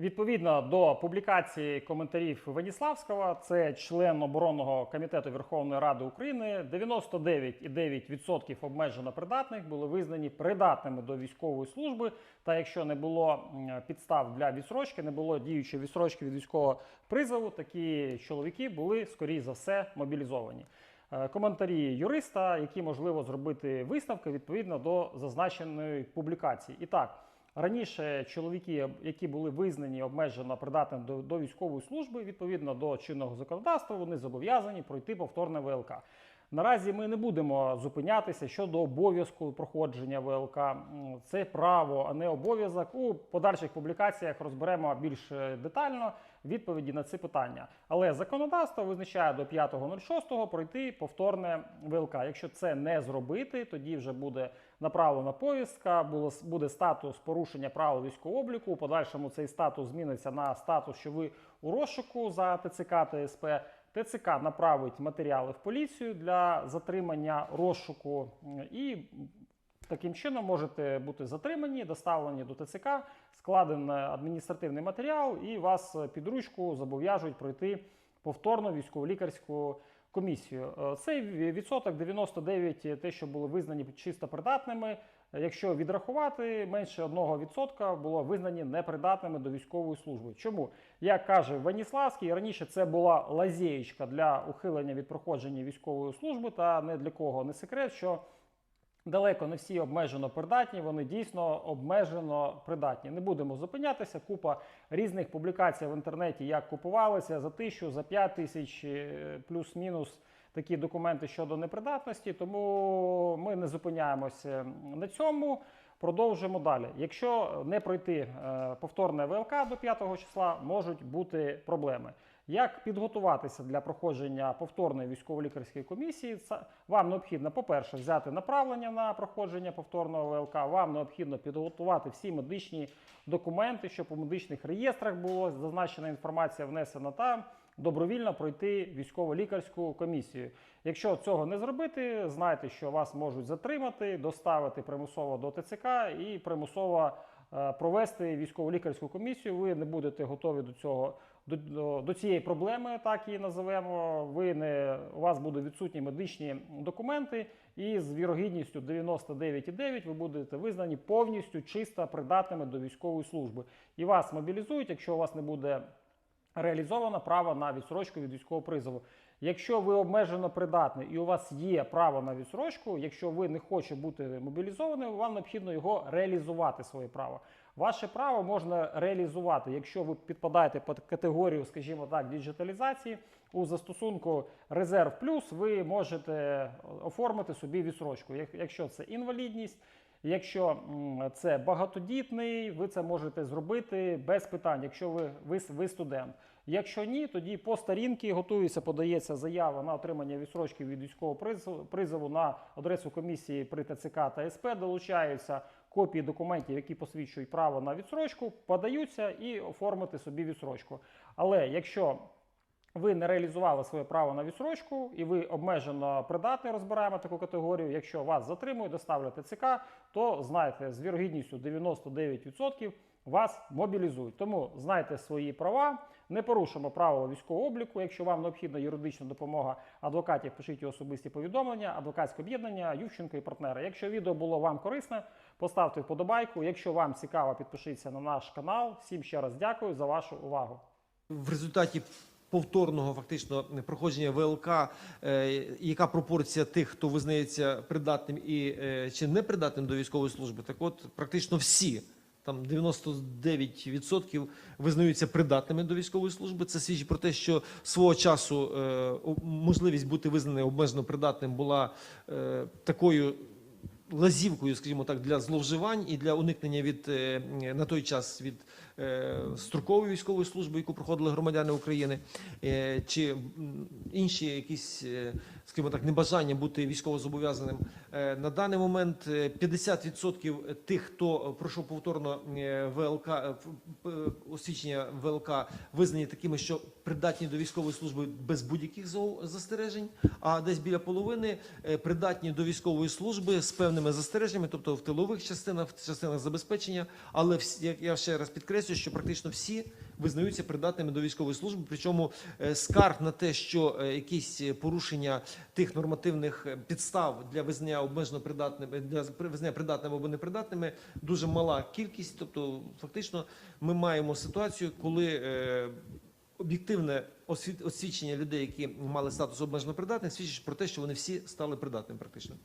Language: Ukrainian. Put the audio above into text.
Відповідно до публікації коментарів Веніславського, це член оборонного комітету Верховної Ради України, 99,9% обмежено придатних були визнані придатними до військової служби. Та якщо не було підстав для відсрочки, не було діючої відсрочки від військового призову, такі чоловіки були скоріш за все мобілізовані. Е, Коментарі юриста, які можливо зробити висновки відповідно до зазначеної публікації. І так. Раніше чоловіки, які були визнані обмежено придатними до, до військової служби, відповідно до чинного законодавства, вони зобов'язані пройти повторне ВЛК. Наразі ми не будемо зупинятися щодо обов'язку проходження ВЛК. Це право, а не обов'язок. У подальших публікаціях розберемо більш детально відповіді на це питання. Але законодавство визначає до 5.06 пройти повторне ВЛК. Якщо це не зробити, тоді вже буде направлена повістка, буде статус порушення правил військового обліку. У подальшому цей статус зміниться на статус, що ви у розшуку за ТЦК та СП. ТЦК направить матеріали в поліцію для затримання розшуку і Таким чином можете бути затримані, доставлені до ТЦК, складений адміністративний матеріал, і вас під ручку зобов'яжуть пройти повторно військово-лікарську комісію. Е, Цей відсоток 99, е, те, що були визнані чисто придатними. Е, Якщо відрахувати, менше 1% було визнані непридатними до військової служби. Чому? Як каже Ваніславський, раніше це була лазєєчка для ухилення від проходження військової служби, та не для кого не секрет, що Далеко не всі обмежено придатні, вони дійсно обмежено придатні. Не будемо зупинятися. Купа різних публікацій в інтернеті, як купувалися за тисячу, за п'ять тисяч, е, плюс-мінус такі документи щодо непридатності. Тому ми не зупиняємося на цьому. Продовжимо далі. Якщо не пройти е, повторне ВЛК до 5 числа, можуть бути проблеми. Як підготуватися для проходження повторної військово-лікарської комісії? Вам необхідно, по-перше, взяти направлення на проходження повторного ВЛК. Вам необхідно підготувати всі медичні документи, щоб у медичних реєстрах була зазначена інформація внесена та добровільно пройти військово-лікарську комісію. Якщо цього не зробити, знайте, що вас можуть затримати, доставити примусово до ТЦК і примусово е, провести військово-лікарську комісію. Ви не будете готові до цього до, до, цієї проблеми, так її називаємо. Ви не у вас будуть відсутні медичні документи, і з вірогідністю 99,9 ви будете визнані повністю чисто придатними до військової служби. І вас мобілізують, якщо у вас не буде реалізовано право на відсрочку від військового призову. Якщо ви обмежено придатний і у вас є право на відсрочку, якщо ви не хочете бути мобілізованим, вам необхідно його реалізувати своє право. Ваше право можна реалізувати, якщо ви підпадаєте під категорію, скажімо так, діджиталізації. У застосунку Резерв Плюс ви можете оформити собі відсрочку. Якщо це інвалідність, Якщо це багатодітний, ви це можете зробити без питань, якщо ви, ви, ви студент. Якщо ні, тоді по старінки готується, подається заява на отримання відсрочки від військового призову- на адресу комісії при ТЦК та СП, долучаються копії документів, які посвідчують право на відсрочку, подаються і оформити собі відсрочку. Але якщо ви не реалізували своє право на відсрочку і ви обмежено придатний, розбираємо таку категорію. Якщо вас затримують, доставлять ТЦК, то знайте, з вірогідністю 99% вас мобілізують. Тому знайте свої права, не порушимо правила військового обліку. Якщо вам необхідна юридична допомога адвокатів, пишіть особисті повідомлення, адвокатське об'єднання, Ющенко і партнери. Якщо відео було вам корисне, поставте вподобайку. Якщо вам цікаво, підпишіться на наш канал. Всім ще раз дякую за вашу увагу. в результаті повторного фактично проходження ВЛК, е, яка пропорція тих, хто визнається придатним і е, чи непридатним до військової служби, так от практично всі. Там 99% визнаються придатними до військової служби. Це свідчить про те, що свого часу е, можливість бути визнаним обмежено придатним була такою лазівкою, скажімо так, для зловживань і для уникнення від на той час від строкової військової служби, яку проходили громадяни України, е, чи інші якісь, е, скажімо так, небажання бути військовозобов'язаним. Е, На даний момент е, 50% тих, хто пройшов повторно е, ВЛК, е, освідчення ВЛК, визнані такими, що придатні до військової служби без будь-яких застережень, а десь біля половини е, придатні до військової служби з певними застереженнями, тобто в тилових частинах, в частинах забезпечення. Але як я ще раз підкреслюю, що практично всі визнаються придатними до військової служби. Причому е, скарг на те, що е, якісь е, порушення тих нормативних підстав для визнання обмежено придатними для визнання придатними або непридатними дуже мала кількість. Тобто, фактично, ми маємо ситуацію, коли об'єктивне освіт- освідчення людей, які мали статус обмежено придатних, свідчить про те, що вони всі стали придатними практично.